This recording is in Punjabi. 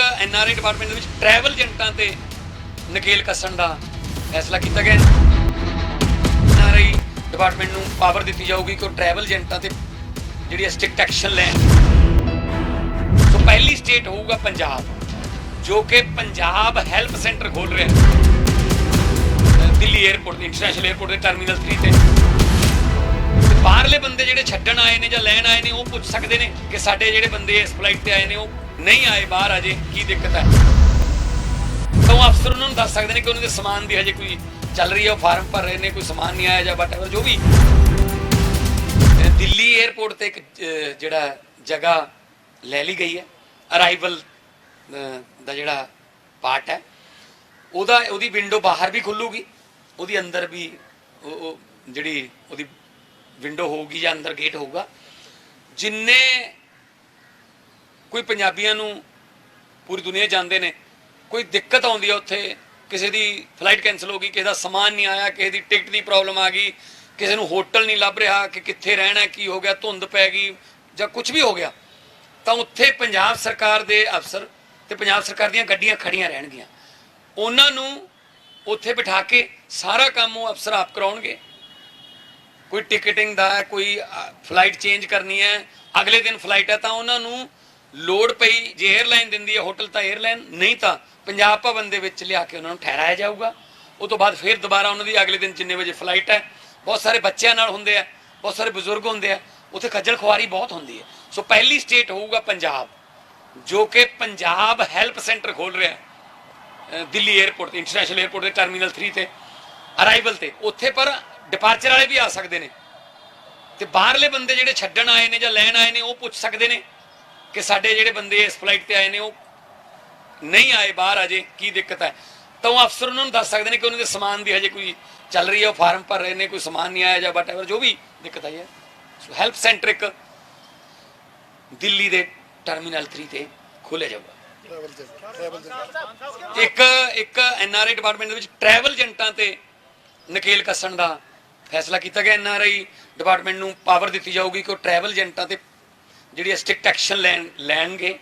ਐਨ ਆਰ ਆਈ ਡਿਪਾਰਟਮੈਂਟ ਦੇ ਵਿੱਚ ਟਰੈਵਲ ਏਜੰਟਾਂ ਤੇ ਨਕੇਲ ਕੱਸਣ ਦਾ ਫੈਸਲਾ ਕੀਤਾ ਗਿਆ ਆਈ ਡਿਪਾਰਟਮੈਂਟ ਨੂੰ ਪਾਵਰ ਦਿੱਤੀ ਜਾਊਗੀ ਕਿ ਉਹ ਟਰੈਵਲ ਏਜੰਟਾਂ ਤੇ ਜਿਹੜੀ ਸਟ੍ਰਿਕਟ ਐਕਸ਼ਨ ਲੈਣ। ਸੋ ਪਹਿਲੀ ਸਟੇਟ ਹੋਊਗਾ ਪੰਜਾਬ, ਜੋ ਕਿ ਪੰਜਾਬ ਹੈਲਪ ਸੈਂਟਰ ਖੋਲ ਰਿਹਾ ਹੈ। ਦਿੱਲੀ 에ਅਰਪੋਰਟ ਇੰਟਰਨੈਸ਼ਨਲ 에ਅਰਪੋਰਟ ਦੇ ਟਰਮੀਨਲ 3 ਤੇ। ਬਾਹਰਲੇ ਬੰਦੇ ਜਿਹੜੇ ਛੱਡਣ ਆਏ ਨੇ ਜਾਂ ਲੈਣ ਆਏ ਨੇ, ਉਹ ਪੁੱਛ ਸਕਦੇ ਨੇ ਕਿ ਸਾਡੇ ਜਿਹੜੇ ਬੰਦੇ ਇਸ ਫਲਾਈਟ ਤੇ ਆਏ ਨੇ, ਉਹ ਨਹੀਂ ਆਏ ਬਾਹਰ ਅਜੇ, ਕੀ ਦਿੱਕਤ ਹੈ? ਸੋ ਅਫਸਰ ਉਹਨਾਂ ਨੂੰ ਦੱਸ ਸਕਦੇ ਨੇ ਕਿ ਉਹਨਾਂ ਦੇ ਸਮਾਨ ਦੀ ਹਜੇ ਕੋਈ ਚੱਲ ਰਹੀ ਹੈ, ਉਹ ਫਾਰਮ ਭਰ ਰਹੇ ਨੇ, ਕੋਈ ਸਮਾਨ ਨਹੀਂ ਆਇਆ ਜਾਂ ਵਟਐਵਰ ਜੋ ਵੀ। ਦਿੱਲੀ 에ਅਰਪੋਰਟ ਤੇ ਇੱਕ ਜਿਹੜਾ ਜਗ੍ਹਾ ਲੈ ਲਈ ਗਈ ਹੈ ਅਰਾਈਵਲ ਦਾ ਜਿਹੜਾ ਪਾਰਟ ਹੈ, ਉਹਦਾ, ਉਹਦੀ ਵਿੰਡੋ ਬਾਹਰ ਵੀ ਖੁੱਲੂਗੀ, ਉਹਦੀ ਅੰਦਰ ਵੀ ਉਹ ਜਿਹੜੀ ਉਹਦੀ ਵਿੰਡੋ ਹੋਊਗੀ ਜਾਂ ਅੰਦਰ ਗੇਟ ਹੋਊਗਾ, ਜਿੰਨੇ ਕੋਈ ਪੰਜਾਬੀਆਂ ਨੂੰ ਪੂਰੀ ਦੁਨੀਆ ਜਾਂਦੇ ਨੇ, ਕੋਈ ਦਿੱਕਤ ਆਉਂਦੀ ਹੈ ਉੱਥੇ, ਕਿਸੇ ਦੀ ਫਲਾਈਟ ਕੈਨਸਲ ਹੋ ਗਈ, ਕਿਸੇ ਦਾ ਸਮਾਨ ਨਹੀਂ ਆਇਆ, ਕਿਸੇ ਦੀ ਟਿਕਟ ਦੀ ਪ੍ਰੋਬਲਮ ਆ ਗਈ, ਕਿਸੇ ਨੂੰ ਹੋਟਲ ਨਹੀਂ ਲੱਭ ਰਿਹਾ, ਕਿ ਕਿੱਥੇ ਰਹਿਣਾ, ਕੀ ਹੋ ਗਿਆ, ਧੁੰਦ ਪੈ ਗਈ ਜਾਂ ਕੁਝ ਵੀ ਹੋ ਗਿਆ, ਤਾਂ ਉੱਥੇ ਪੰਜਾਬ ਸਰਕਾਰ ਦੇ ਅਫਸਰ ਤੇ ਪੰਜਾਬ ਸਰਕਾਰ ਦੀਆਂ ਗੱਡੀਆਂ ਖੜੀਆਂ ਰਹਿਣਗੀਆਂ। ਉਹਨਾਂ ਨੂੰ ਉੱਥੇ ਬਿਠਾ ਕੇ ਸਾਰਾ ਕੰਮ ਉਹ ਅਫਸਰ ਆਪ ਕਰਾਉਣਗੇ। ਕੋਈ ਟਿਕਟਿੰਗ ਦਾ ਕੋਈ ਫਲਾਈਟ ਚੇਂਜ ਕਰਨੀ ਹੈ, ਅਗਲੇ ਦਿਨ ਫਲਾਈਟ ਹੈ, ਤਾਂ ਉਹਨਾਂ ਨੂੰ ਲੋੜ ਪਈ ਜੇ 에ਅਰਲਾਈਨ ਦਿੰਦੀ ਹੈ ਹੋਟਲ ਤਾਂ 에ਅਰਲਾਈਨ ਨਹੀਂ ਤਾਂ ਪੰਜਾਬ ਭਵਨ ਦੇ ਵਿੱਚ ਲਿਆ ਕੇ ਉਹਨਾਂ ਨੂੰ ਠਹਿਰਾਇਆ ਜਾਊਗਾ। ਉਹ ਤੋਂ ਬਾਅਦ ਫਿਰ ਦੁਬਾਰਾ ਉਹਨਾਂ ਦੀ ਅਗਲੇ ਦਿਨ ਜਿੰਨੇ ਵਜੇ ਫਲਾਈਟ ਹੈ, ਬਹੁਤ ਸਾਰੇ ਬੱਚਿਆਂ ਨਾਲ ਹੁੰਦੇ ਆ, ਬਹੁਤ ਸਾਰੇ ਬਜ਼ੁਰਗ ਹੁੰਦੇ ਆ, ਉੱਥੇ ਖੱਜਲ ਖੁਆਰੀ ਬਹੁਤ ਹੁੰਦੀ ਹੈ। ਸੋ ਪਹਿਲੀ ਸਟੇਟ ਹੋਊਗਾ ਪੰਜਾਬ, ਜੋ ਕਿ ਪੰਜਾਬ ਹੈਲਪ ਸੈਂਟਰ ਖੋਲ ਰਿਹਾ ਦਿੱਲੀ 에ਅਰਪੋਰਟ ਤੇ ਇੰਟਰਨੈਸ਼ਨਲ 에ਅਰਪੋਰਟ ਦੇ ਟਰਮੀਨਲ 3 ਤੇ ਅਰਾਈਵਲ ਤੇ। ਉੱਥੇ ਪਰ ਡਿਪਾਰਚਰ ਵਾਲੇ ਵੀ ਆ ਸਕਦੇ ਨੇ। ਤੇ ਬਾਹਰਲੇ ਬੰਦੇ ਜਿਹੜੇ ਛੱਡਣ ਆਏ ਨੇ ਜਾਂ ਲੈਣ ਆਏ ਨੇ, ਉਹ ਪੁੱਛ ਸਕਦੇ ਨੇ। ਕਿ ਸਾਡੇ ਜਿਹੜੇ ਬੰਦੇ ਇਸ ਫਲਾਈਟ ਤੇ ਆਏ ਨੇ ਉਹ ਨਹੀਂ ਆਏ ਬਾਹਰ ਅਜੇ ਕੀ ਦਿੱਕਤ ਹੈ? ਤਾਂ ਉਹ ਅਫਸਰ ਉਹਨਾਂ ਨੂੰ ਦੱਸ ਸਕਦੇ ਨੇ ਕਿ ਉਹਨਾਂ ਦੇ ਸਮਾਨ ਦੀ ਹਜੇ ਕੋਈ ਚੱਲ ਰਹੀ ਹੈ ਉਹ ਫਾਰਮ ਭਰ ਰਹੇ ਨੇ ਕੋਈ ਸਮਾਨ ਨਹੀਂ ਆਇਆ ਜਾਂ ਵਟਐਵਰ ਜੋ ਵੀ ਦਿੱਕਤ ਆਈ ਹੈ। ਸੋ ਹੈਲਪ ਸੈਂਟਰ ਇੱਕ ਦਿੱਲੀ ਦੇ ਟਰਮੀਨਲ 3 ਤੇ ਖੋਲ੍ਹਿਆ ਜਾਊਗਾ। ਇੱਕ ਇੱਕ ਐਨਆਰਆਈ ਡਿਪਾਰਟਮੈਂਟ ਦੇ ਵਿੱਚ ਟਰੈਵਲ ਏਜੰਟਾਂ ਤੇ ਨਕੇਲ ਕੱਸਣ ਦਾ ਫੈਸਲਾ ਕੀਤਾ ਗਿਆ। ਐਨਆਰਆਈ ਡਿਪਾਰਟਮੈਂਟ ਨੂੰ ਪਾਵਰ ਦਿੱਤੀ ਜਾਊਗੀ ਕਿ ਉਹ ਟਰੈਵਲ ਏਜੰਟਾਂ ਤੇ ਜਿਹੜੀ ਸਟ੍ਰਿਕਟ ਐਕਸ਼ਨ ਲੈਣ ਲੈਣਗੇ